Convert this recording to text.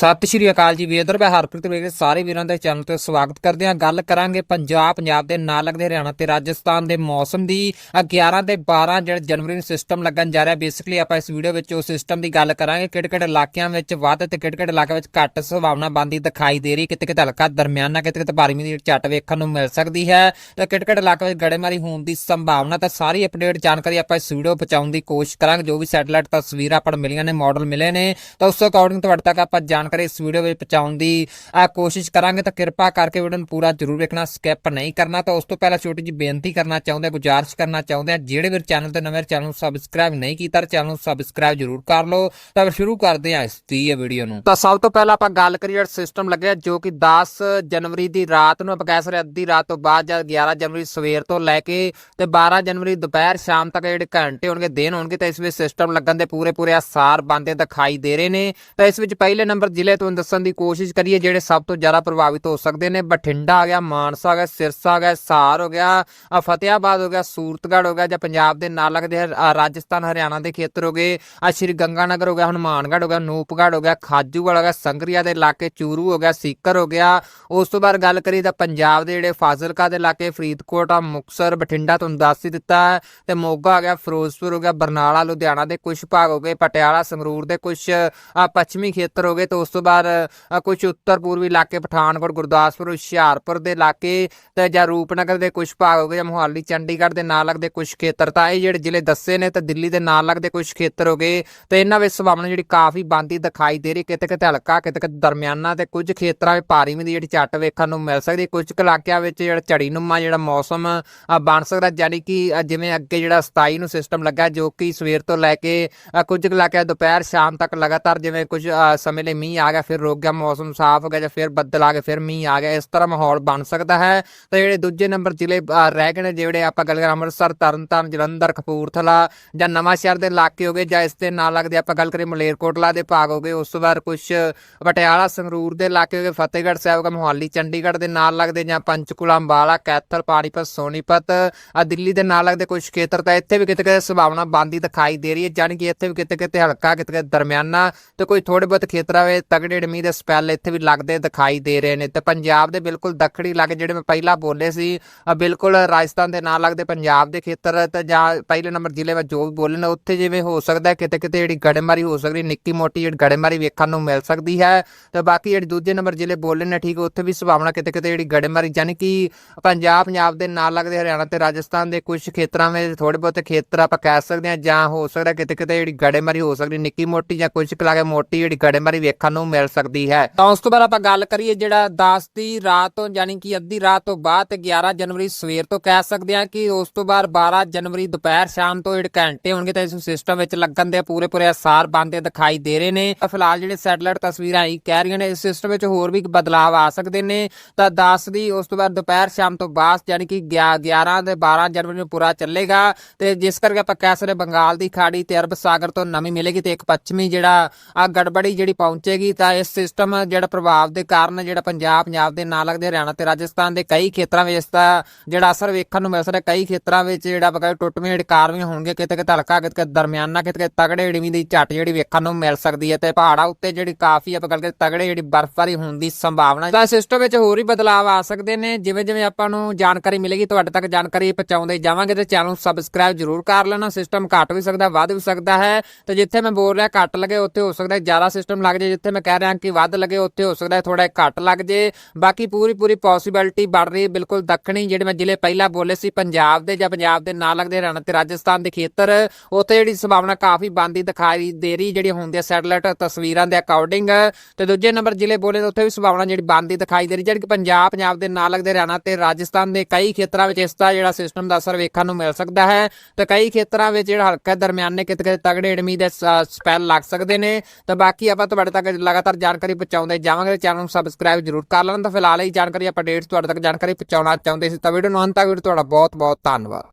ਸਤਿ ਸ਼੍ਰੀ ਅਕਾਲ ਜੀ ਵੇਦਰ ਮੈਂ ਹਰਪ੍ਰੀਤ ਵੇਗ ਸਾਰੇ ਵੀਰਾਂ ਦੇ ਚੈਨਲ ਤੇ ਸਵਾਗਤ ਕਰਦੇ ਹਾਂ। ਗੱਲ ਕਰਾਂਗੇ ਪੰਜਾਬ ਪੰਜਾਬ ਦੇ ਨਾਲ ਲੱਗਦੇ ਹਰਿਆਣਾ ਤੇ ਰਾਜਸਥਾਨ ਦੇ ਮੌਸਮ ਦੀ। ਆਹ 11 ਤੇ 12 ਜਿਹੜਾ ਜਨਵਰੀ ਨੂੰ ਸਿਸਟਮ ਲੱਗਣ ਜਾ ਰਿਹਾ ਬੇਸਿਕਲੀ ਆਪਾਂ ਇਸ ਵੀਡੀਓ ਵਿੱਚ ਉਸ ਸਿਸਟਮ ਦੀ ਗੱਲ ਕਰਾਂਗੇ। ਕਿਹੜੇ ਕਿਹੜੇ ਇਲਾਕਿਆਂ ਵਿੱਚ ਵੱਧ ਤੇ ਕਿਹੜੇ ਕਿਹੜੇ ਇਲਾਕਿਆਂ ਵਿੱਚ ਘੱਟ ਸੰਭਾਵਨਾ ਬੰਦੀ ਦਿਖਾਈ ਦੇ ਰਹੀ ਕਿਤੇ ਕਿਤੇ ਹਲਕਾ ਦਰਮਿਆਨਾ ਕਿਤੇ ਕਿਤੇ ਭਾਰੀ ਮੀਂਹ ਦੀ ਝੱਟ ਵੇਖਣ ਨੂੰ ਮਿਲ ਸਕਦੀ ਹੈ। ਤੇ ਕਿਹੜੇ ਕਿਹੜੇ ਇਲਾਕਿਆਂ ਵਿੱਚ ਗੜੇਮਾਰੀ ਹੋਣ ਦੀ ਸੰਭਾਵਨਾ, ਤਾਂ ਸਾਰੀ ਅਪਡੇਟ ਜਾਣਕਾਰੀ ਆਪਾਂ ਇਸ ਵੀਡੀਓ ਪਹੁੰਚਾਉਣ ਦੀ ਕੋਸ਼ਿਸ਼ ਕਰਾਂਗੇ। ਜੋ ਵੀ ਸੈਟੇਲਾਈਟ ਤਸਵੀਰਾਂ ਆਪਾਂ ਨੂੰ ਮਿਲੀਆਂ ਨੇ ਮਾਡਲ ਮਿਲੇ ਨੇ, ਤਾਂ ਉਸ ਅਕੋਰਡਿੰਗ ਤੁਹਾਡੇ ਤੱਕ ਆਪਾਂ ਜਾਣ ਜਾਣਕਾਰੀ ਇਸ ਵੀਡੀਓ ਵਿੱਚ ਪਹੁੰਚਾਉਣ ਦੀ ਕੋਸ਼ਿਸ਼ ਕਰਾਂਗੇ ਤਾਂ ਕਿਰਪਾ ਕਰਕੇ ਵੀਡੀਓ ਨੂੰ ਪੂਰਾ ਜ਼ਰੂਰ ਵੇਖਣਾ ਸਕਿਪ ਨਹੀਂ ਕਰਨਾ। ਤਾਂ ਉਸ ਤੋਂ ਪਹਿਲਾਂ ਛੋਟੀ ਜਿਹੀ ਬੇਨਤੀ ਕਰਨਾ ਚਾਹੁੰਦੇ ਗੁਜ਼ਾਰਿਸ਼ ਕਰਨਾ ਚਾਹੁੰਦੇ ਆ ਜਿਹੜੇ ਵੀ ਚੈਨਲ ਤੇ ਨਵੇਂ ਚੈਨਲ ਨੂੰ ਸਬਸਕ੍ਰਾਈਬ ਨਹੀਂ ਕੀਤਾ, ਤਾਂ ਚੈਨਲ ਨੂੰ ਸਬਸਕ੍ਰਾਈਬ ਜ਼ਰੂਰ ਕਰ ਲਓ। ਤਾਂ ਫਿਰ ਸ਼ੁਰੂ ਕਰਦੇ ਹਾਂ ਇਸ ਦੀ ਵੀਡੀਓ ਨੂੰ। ਤਾਂ ਸਭ ਤੋਂ ਪਹਿਲਾਂ ਆਪਾਂ ਗੱਲ ਕਰੀਏ ਸਿਸਟਮ ਲੱਗਿਆ, ਜੋ ਕਿ 10 ਜਨਵਰੀ ਦੀ ਰਾਤ ਨੂੰ ਆਪਾਂ ਕਹਿ ਸਕਦੇ ਅੱਧੀ ਰਾਤ ਤੋਂ ਬਾਅਦ ਜਾਂ 11 ਜਨਵਰੀ ਸਵੇਰ ਤੋਂ ਲੈ ਕੇ ਤੇ 12 ਜਨਵਰੀ ਦੁਪਹਿਰ ਸ਼ਾਮ ਤੱਕ ਜਿਹੜੇ ਘੰਟੇ ਹੋਣਗੇ, ਦਿਨ ਹੋਣਗੇ, ਤਾਂ ਇਸ ਵਿੱਚ ਸਿਸਟਮ ਲੱਗਣ ਦੇ ਪੂਰੇ ਪੂਰੇ ਆਸਾਰ ਬੰਦੇ ਦਿਖਾਈ ਦੇ ਰਹੇ ਨੇ। ਤਾਂ ਇਸ ਵਿੱਚ ਪਹਿਲੇ ਨੰਬਰ ਜ਼ਿਲ੍ਹੇ ਤੋਂ ਦੱਸਣ ਦੀ ਕੋਸ਼ਿਸ਼ ਕਰੀਏ, ਜਿਹੜੇ ਸਭ ਤੋਂ ਜ਼ਿਆਦਾ ਪ੍ਰਭਾਵਿਤ ਹੋ ਸਕਦੇ ਨੇ, ਬਠਿੰਡਾ ਆ ਗਿਆ, ਮਾਨਸਾ ਆ ਗਿਆ, ਸਿਰਸਾ ਆ ਗਿਆ ਸਾਰ ਹੋ ਗਿਆ ਆਹ ਫਤਿਆਬਾਦ ਹੋ ਗਿਆ, ਸੂਰਤਗੜ੍ਹ ਹੋ ਗਿਆ, ਜਾਂ ਪੰਜਾਬ ਦੇ ਨਾਲ ਲੱਗਦੇ ਰਾਜਸਥਾਨ, ਹਰਿਆਣਾ ਦੇ ਖੇਤਰ ਹੋ ਗਏ ਆ ਸ਼੍ਰੀ ਗੰਗਾਨਗਰ ਹੋ ਗਿਆ, ਹਨੂਮਾਨਗੜ੍ਹ ਹੋ ਗਿਆ, ਨੂਪਗੜ੍ਹ ਹੋ ਗਿਆ, ਖਾਜੂਵਾਲ ਹੋ ਗਿਆ, ਸੰਗਰੀਆ ਦੇ ਇਲਾਕੇ, ਚੂਰੂ ਹੋ ਗਿਆ, ਸੀਕਰ ਹੋ ਗਿਆ। ਉਸ ਤੋਂ ਬਾਅਦ ਗੱਲ ਕਰੀ ਤਾਂ ਪੰਜਾਬ ਦੇ ਜਿਹੜੇ ਫਾਜ਼ਿਲਕਾ ਦੇ ਇਲਾਕੇ, ਫਰੀਦਕੋਟ ਆ ਮੁਕਸਰ ਬਠਿੰਡਾ ਤੁਹਾਨੂੰ ਦੱਸ ਹੀ ਦਿੱਤਾ ਹੈ, ਤੇ ਮੋਗਾ ਆ ਗਿਆ, ਫਿਰੋਜ਼ਪੁਰ ਹੋ ਗਿਆ, ਬਰਨਾਲਾ, ਲੁਧਿਆਣਾ ਦੇ ਕੁਝ ਭਾਗ ਹੋ ਗਏ, ਪਟਿਆਲਾ, ਸੰਗਰੂਰ ਦੇ ਕੁਝ ਪੱਛਮੀ ਖੇਤਰ ਹੋ ਗਏ, ਤੇ ਉਸ ਉਸ ਤੋਂ ਬਾਅਦ ਕੁਝ ਉੱਤਰ ਪੂਰਬੀ ਇਲਾਕੇ, ਪਠਾਨਕੋਟ, ਗੁਰਦਾਸਪੁਰ, ਹੁਸ਼ਿਆਰਪੁਰ ਦੇ ਇਲਾਕੇ ਤੇ ਜਾਂ ਰੂਪਨਗਰ ਦੇ ਕੁਝ ਭਾਗ ਹੋ ਗਏ, ਜਾਂ ਮੋਹਾਲੀ, ਚੰਡੀਗੜ੍ਹ ਦੇ ਨਾਲ ਲੱਗਦੇ ਕੁਝ ਖੇਤਰ। ਤਾਂ ਇਹ ਜਿਹੜੇ ਜ਼ਿਲ੍ਹੇ ਦੱਸੇ ਨੇ ਤੇ ਦਿੱਲੀ ਦੇ ਨਾਲ ਲੱਗਦੇ ਕੁਝ ਖੇਤਰ ਹੋ ਗਏ, ਤੇ ਇਹਨਾਂ ਵਿੱਚ ਸੰਭਾਵਨਾ ਜਿਹੜੀ ਕਾਫੀ ਬੰਦੀ ਦਿਖਾਈ ਦੇ ਰਹੀ ਕਿਤੇ ਕਿਤੇ ਹਲਕਾ ਕਿਤੇ ਕਿਤੇ ਦਰਮਿਆਨਾ ਤੇ ਕੁਝ ਖੇਤਰਾਂ ਵਿੱਚ ਭਾਰੀ ਮੀਂਹ ਦੀ ਜਿਹੜੀ ਝੱਟ ਵੇਖਣ ਨੂੰ ਮਿਲ ਸਕਦੀ। ਕੁਝ ਕੁ ਇਲਾਕਿਆਂ ਵਿੱਚ ਜਿਹੜਾ ਝੜੀਨੁਮਾ ਜਿਹੜਾ ਮੌਸਮ ਬਣ ਸਕਦਾ, ਯਾਨੀ ਕਿ ਜਿਵੇਂ ਅੱਗੇ ਜਿਹੜਾ 27 ਨੂੰ ਸਿਸਟਮ ਲੱਗਾ, ਜੋ ਕਿ ਸਵੇਰ ਤੋਂ ਲੈ ਕੇ ਕੁਝ ਕੁ ਇਲਾਕਿਆਂ ਦੁਪਹਿਰ, ਸ਼ਾਮ ਤੱਕ ਲਗਾਤਾਰ ਜਿਵੇਂ ਕੁਝ ਸਮੇਂ ਲਈ ਮੀਂਹ ਆ ਗਿਆ, ਫਿਰ ਰੁਕ ਗਿਆ, ਮੌਸਮ ਸਾਫ਼ ਹੋ ਗਿਆ ਜਾਂ ਫਿਰ ਬੱਦਲ ਆ ਗਏ, ਫਿਰ ਮੀਂਹ ਆ ਗਿਆ, ਇਸ ਤਰ੍ਹਾਂ ਮਾਹੌਲ ਬਣ ਸਕਦਾ ਹੈ। ਤੇ ਜਿਹੜੇ ਦੂਜੇ ਨੰਬਰ ਜ਼ਿਲ੍ਹੇ ਰਹਿ ਗਏ ਨੇ, ਜਿਹੜੇ ਆਪਾਂ ਗੱਲ ਕਰਾਂ ਅੰਮ੍ਰਿਤਸਰ, ਤਰਨਤਾਰਨ, ਜਲੰਧਰ, ਕਪੂਰਥਲਾ ਜਾਂ ਨਵਾਂਸ਼ਹਿਰ ਦੇ ਇਲਾਕੇ ਹੋ ਗਏ ਜਾਂ ਇਸ ਦੇ ਨਾਲ ਲੱਗਦੇ ਆਪਾਂ ਗੱਲ ਕਰੀਏ ਮਲੇਰਕੋਟਲਾ ਦੇ ਭਾਗ ਹੋ ਗਏ, ਉਸ ਤੋਂ ਬਾਅਦ ਕੁਝ ਪਟਿਆਲਾ, ਸੰਗਰੂਰ ਦੇ ਇਲਾਕੇ ਹੋ ਗਏ, ਫਤਿਹਗੜ੍ਹ ਸਾਹਿਬ ਹੋ ਗਿਆ ਮੋਹਾਲੀ, ਚੰਡੀਗੜ੍ਹ ਦੇ ਨਾਲ ਲੱਗਦੇ ਜਾਂ ਪੰਚਕੂਲਾ, ਅੰਬਾਲਾ, ਕੈਥਲ, ਪਾਣੀਪਤ, ਸੋਨੀਪਤ ਆ ਦਿੱਲੀ ਦੇ ਨਾਲ ਲੱਗਦੇ ਕੁਝ ਖੇਤਰ ਤਾਂ ਇੱਥੇ ਵੀ ਕਿਤੇ ਕਿਤੇ ਸੰਭਾਵਨਾ ਬੰਦੀ ਦਿਖਾਈ ਦੇ ਰਹੀ ਹੈ, ਜਾਣੀ ਕਿ ਇੱਥੇ ਵੀ ਕਿਤੇ ਕਿਤੇ ਹਲਕਾ ਕਿਤੇ ਕਿਤੇ ਦਰਮਿਆਨਾ ਤੇ ਕੋਈ ਥੋੜੇ ਬਹੁਤ ਖੇਤਰਾਂ ਵਿੱਚ ਤਗੜੇ ਮੀਂਹ ਦੇ ਸਪੈਲ ਇੱਥੇ ਵੀ ਲੱਗਦੇ ਦਿਖਾਈ ਦੇ ਰਹੇ ਨੇ ਤੇ ਪੰਜਾਬ ਦੇ ਬਿਲਕੁਲ ਦੱਖਣੀ ਇਲਾਕੇ ਜਿਹੜੇ ਮੈਂ ਪਹਿਲਾਂ ਬੋਲੇ ਸੀ ਬਿਲਕੁਲ ਰਾਜਸਥਾਨ ਦੇ ਨਾਲ ਲੱਗਦੇ ਪੰਜਾਬ ਦੇ ਖੇਤਰ ਤੇ ਜਾਂ ਪਹਿਲੇ ਨੰਬਰ ਜ਼ਿਲ੍ਹੇ ਵਿੱਚ ਜੋ ਵੀ ਬੋਲੇ ਨੇ, ਉੱਥੇ ਜਿਵੇਂ ਹੋ ਸਕਦਾ ਕਿਤੇ ਕਿਤੇ ਜਿਹੜੀ ਗੜੇਮਾਰੀ ਹੋ ਸਕਦੀ, ਨਿੱਕੀ ਮੋਟੀ ਜਿਹੜੀ ਗੜੇਮਾਰੀ ਵੇਖਣ ਨੂੰ ਮਿਲ ਸਕਦੀ ਹੈ ਤੇ ਬਾਕੀ ਜਿਹੜੇ ਦੂਜੇ ਨੰਬਰ ਜ਼ਿਲ੍ਹੇ ਬੋਲੇ ਨੇ, ਠੀਕ ਉੱਥੇ ਵੀ ਸੰਭਾਵਨਾ ਕਿਤੇ ਕਿਤੇ ਜਿਹੜੀ ਗੜੇਮਾਰੀ ਯਾਨੀ ਕਿ ਪੰਜਾਬ ਪੰਜਾਬ ਦੇ ਨਾਲ ਲੱਗਦੇ ਹਰਿਆਣਾ ਤੇ ਰਾਜਸਥਾਨ ਦੇ ਕੁਝ ਖੇਤਰਾਂ ਵਿੱਚ ਥੋੜੇ ਬਹੁਤੇ ਖੇਤਰ ਆਪਾਂ ਕਹਿ ਸਕਦੇ ਹਾਂ ਜਾਂ ਹੋ ਸਕਦਾ ਕਿਤੇ ਕਿਤੇ ਜਿਹੜੀ ਗੜੇਮਾਰੀ ਹੋ ਸਕਦੀ, ਨਿੱਕੀ ਮੋਟੀ ਜਾਂ ਕੁਝ ਕੁ ਮੋਟੀ ਜਿਹੜੀ ਗੜੇਮਾਰੀ ਵੇਖਣ ਨੂੰ ਮਿਲ ਸਕਦੀ ਹੈ। ਤਾਂ ਉਸ ਤੋਂ ਬਾਅਦ ਆਪਾਂ ਗੱਲ ਕਰੀਏ ਜਿਹੜਾ 10 ਦੀ ਰਾਤ ਤੋਂ ਯਾਨੀ ਕਿ ਅੱਧੀ ਰਾਤ ਤੋਂ ਬਾਅਦ ਤੇ 11 ਜਨਵਰੀ ਸਵੇਰ ਤੋਂ ਕਹਿ ਸਕਦੇ ਹਾਂ ਕਿ ਉਸ ਤੋਂ ਬਾਅਦ 12 ਜਨਵਰੀ ਦੁਪਹਿਰ ਸ਼ਾਮ ਤੋਂ ਜਿਹੜੇ ਘੰਟੇ ਹੋਣਗੇ ਤਾਂ ਇਸ ਸਿਸਟਮ ਵਿੱਚ ਲੱਗਣ ਦੇ ਪੂਰੇ ਪੂਰੇ ਅਸਾਰ ਬਣਦੇ ਦਿਖਾਈ ਦੇ ਰਹੇ ਨੇ। ਫਿਲਹਾਲ ਜਿਹੜੇ ਸੈਟਲਾਈਟ ਤਸਵੀਰਾਂ ਹੀ ਕਹਿ ਰਹੀਆਂ ਨੇ, ਇਸ ਸਿਸਟਮ ਵਿੱਚ ਹੋਰ ਵੀ ਬਦਲਾਅ ਆ ਸਕਦੇ ਨੇ। ਤਾਂ 10 ਦੀ ਉਸ ਤੋਂ ਬਾਅਦ ਦੁਪਹਿਰ ਸ਼ਾਮ ਤੋਂ ਬਾਅਦ ਯਾਨੀ ਕਿ 11 ਤੇ 12 ਜਨਵਰੀ ਨੂੰ ਪੂਰਾ ਚੱਲੇਗਾ। ਤੇ ਜਿਸ ਕਰਕੇ ਆਪਾਂ ਕਹਿ ਸਕਦੇ ਬੰਗਾਲ ਦੀ ਖਾੜੀ ਤੇ ਅਰਬ ਸਾਗਰ ਤੋਂ ਨਵੀਂ ਮਿਲੇਗੀ ਤੇ ਇੱਕ ਪੱਛਮੀ ਜਿਹੜਾ ਆ ਗੜਬੜੀ ਜਿਹੜੀ ਪਹੁੰਚੇਗੀ ਤਾਂ ਇਸ ਸਿਸਟਮ ਜਿਹੜਾ ਪ੍ਰਭਾਵ ਦੇ ਕਾਰਨ ਜਿਹੜਾ ਪੰਜਾਬ ਪੰਜਾਬ ਦੇ ਨਾਲ ਲੱਗਦੇ ਹਰਿਆਣਾ ਤੇ ਰਾਜਸਥਾਨ ਦੇ ਕਈ ਖੇਤਰਾਂ ਵਿੱਚ ਇਸ ਦਾ ਜਿਹੜਾ ਅਸਰ ਵੇਖਣ ਨੂੰ ਮਿਲ ਸਕਦਾ। ਕਈ ਖੇਤਰਾਂ ਵਿੱਚ ਜਿਹੜਾ ਬਗਾ ਟੁੱਟਵੇਂ ਜਿਹੜੇ ਕਾਰਵਾਈ ਹੋਣਗੇ ਕਿਤੇ ਕਿਤੇ ਹਲਕਾ, ਕਿਤੇ ਕਿਤੇ ਦਰਮਿਆਨਾ, ਕਿਤੇ ਤਗੜੇ ਜਿਹੜੀ ਦੀ ਝੱਟ ਜਿਹੜੀ ਵੇਖਣ ਨੂੰ ਮਿਲ ਸਕਦੀ ਹੈ ਤੇ ਪਹਾੜਾਂ ਉੱਤੇ ਜਿਹੜੀ ਕਾਫੀ ਆਪਾਂ ਗੱਲ ਕਰੀਏ ਤਗੜੇ ਜਿਹੜੀ ਬਰਫ਼ਬਾਰੀ ਹੋਣ ਦੀ ਸੰਭਾਵਨਾ ਤਾਂ ਸਿਸਟਮ ਵਿੱਚ ਹੋਰ ਵੀ ਬਦਲਾਅ ਆ ਸਕਦੇ ਨੇ, ਜਿਵੇਂ ਜਿਵੇਂ ਆਪਾਂ ਨੂੰ ਜਾਣਕਾਰੀ ਮਿਲੇਗੀ, ਤੁਹਾਡੇ ਤੱਕ ਜਾਣਕਾਰੀ ਪਹੁੰਚਾਉਂਦੇ ਜਾਵਾਂਗੇ ਤੇ ਚੈਨਲ ਨੂੰ ਸਬਸਕ੍ਰਾਈਬ ਜ਼ਰੂਰ ਕਰ ਲੈਣਾ। ਸਿਸਟਮ ਘਟ ਵੀ ਸਕਦਾ, ਵੱਧ ਵੀ ਸਕਦਾ ਹੈ ਤੇ ਜਿੱਥੇ ਮੈਂ ਬੋਲ ਰਿਹਾ ਘੱਟ ਲੱਗੇ, ਉੱਥੇ ਹੋ ਸਕਦਾ ਜ਼ਿਆਦਾ ਸਿਸਟਮ ਲੱਗ ਜਾਏ, ਜਿੱਥੇ ਮੈਂ ਕਹਿ ਰਿਹਾ ਕਿ ਵੱਧ ਲੱਗੇ, ਉੱਥੇ ਹੋ ਸਕਦਾ ਥੋੜਾ ਘੱਟ ਲੱਗ ਜੇ। ਬਾਕੀ ਪੂਰੀ ਪੂਰੀ ਪੋਸਿਬਿਲਿਟੀ ਬਣ ਰਹੀ ਹੈ, ਬਿਲਕੁਲ ਦੱਖਣੀ, ਜਿਹੜੇ ਮੈਂ ਜ਼ਿਲ੍ਹੇ ਪਹਿਲਾਂ ਬੋਲੇ ਸੀ, ਪੰਜਾਬ ਦੇ ਜਾਂ ਪੰਜਾਬ ਦੇ ਨਾਲ ਲੱਗਦੇ ਹਰਿਆਣਾ ਤੇ ਰਾਜਸਥਾਨ ਦੇ ਖੇਤਰ, ਉੱਥੇ ਜਿਹੜੀ ਸੰਭਾਵਨਾ ਕਾਫੀ ਬੰਦੀ ਦਿਖਾਈ ਦੇ ਰਹੀ ਜਿਹੜੀ ਹੁੰਦੀ ਹੈ ਸੈਟਲਾਈਟ ਤਸਵੀਰਾਂ ਦੇ ਅਕੋਰਡਿੰਗ ਤੇ ਦੂਜੇ ਨੰਬਰ ਜ਼ਿਲ੍ਹੇ ਬੋਲੇ ਉੱਥੇ ਵੀ ਸੰਭਾਵਨਾ ਜਿਹੜੀ ਬੰਦੀ ਦਿਖਾਈ ਦੇ ਰਹੀ, ਜਿਹੜੀ ਕਿ ਪੰਜਾਬ ਪੰਜਾਬ ਦੇ ਨਾਲ ਲੱਗਦੇ ਹਰਿਆਣਾ ਤੇ ਰਾਜਸਥਾਨ ਦੇ ਕਈ ਖੇਤਰਾਂ ਵਿੱਚ ਇਸ ਦਾ ਜਿਹੜਾ ਸਿਸਟਮ ਦਾ ਅਸਰ ਵੇਖਣ ਨੂੰ ਮਿਲ ਸਕਦਾ ਹੈ। ਤੇ ਕਈ ਖੇਤਰਾਂ ਵਿੱਚ ਜਿਹੜਾ ਹਲਕਾ ਦਰਮਿਆਨੇ ਕਿਤੇ ਕਿਤੇ ਤਗੜੇ ਏਡਮੀ ਦੇ ਸਪੈਲ ਲੱਗ ਸਕਦੇ ਨੇ। ਤਾਂ ਬਾਕੀ ਆਪਾਂ ਤੁਹਾਡੇ ਤੱਕ ਲਗਾਤਾਰ ਜਾਣਕਾਰੀ ਪਹੁੰਚਾਉਂਦੇ ਜਾਵਾਂਗੇ ਚੈਨਲ ਨੂੰ ਸਬਸਕ੍ਰਾਈਬ ਜ਼ਰੂਰ ਕਰ ਲੈਣਾ। ਤਾਂ ਫਿਲਹਾਲ ਇਹ ਜਾਣਕਾਰੀ ਆਪਾਂ ਡੇਟਸ ਤੁਹਾਡੇ ਤੱਕ ਜਾਣਕਾਰੀ ਪਹੁੰਚਾਉਣਾ ਚਾਹੁੰਦੇ ਸੀ। ਤਾਂ ਵੀਡੀਓ ਨੂੰ ਅੰਤ ਤੱਕ ਵੀਡੀਓ ਤੁਹਾਡਾ ਬਹੁਤ ਬਹੁਤ ਧੰਨਵਾਦ।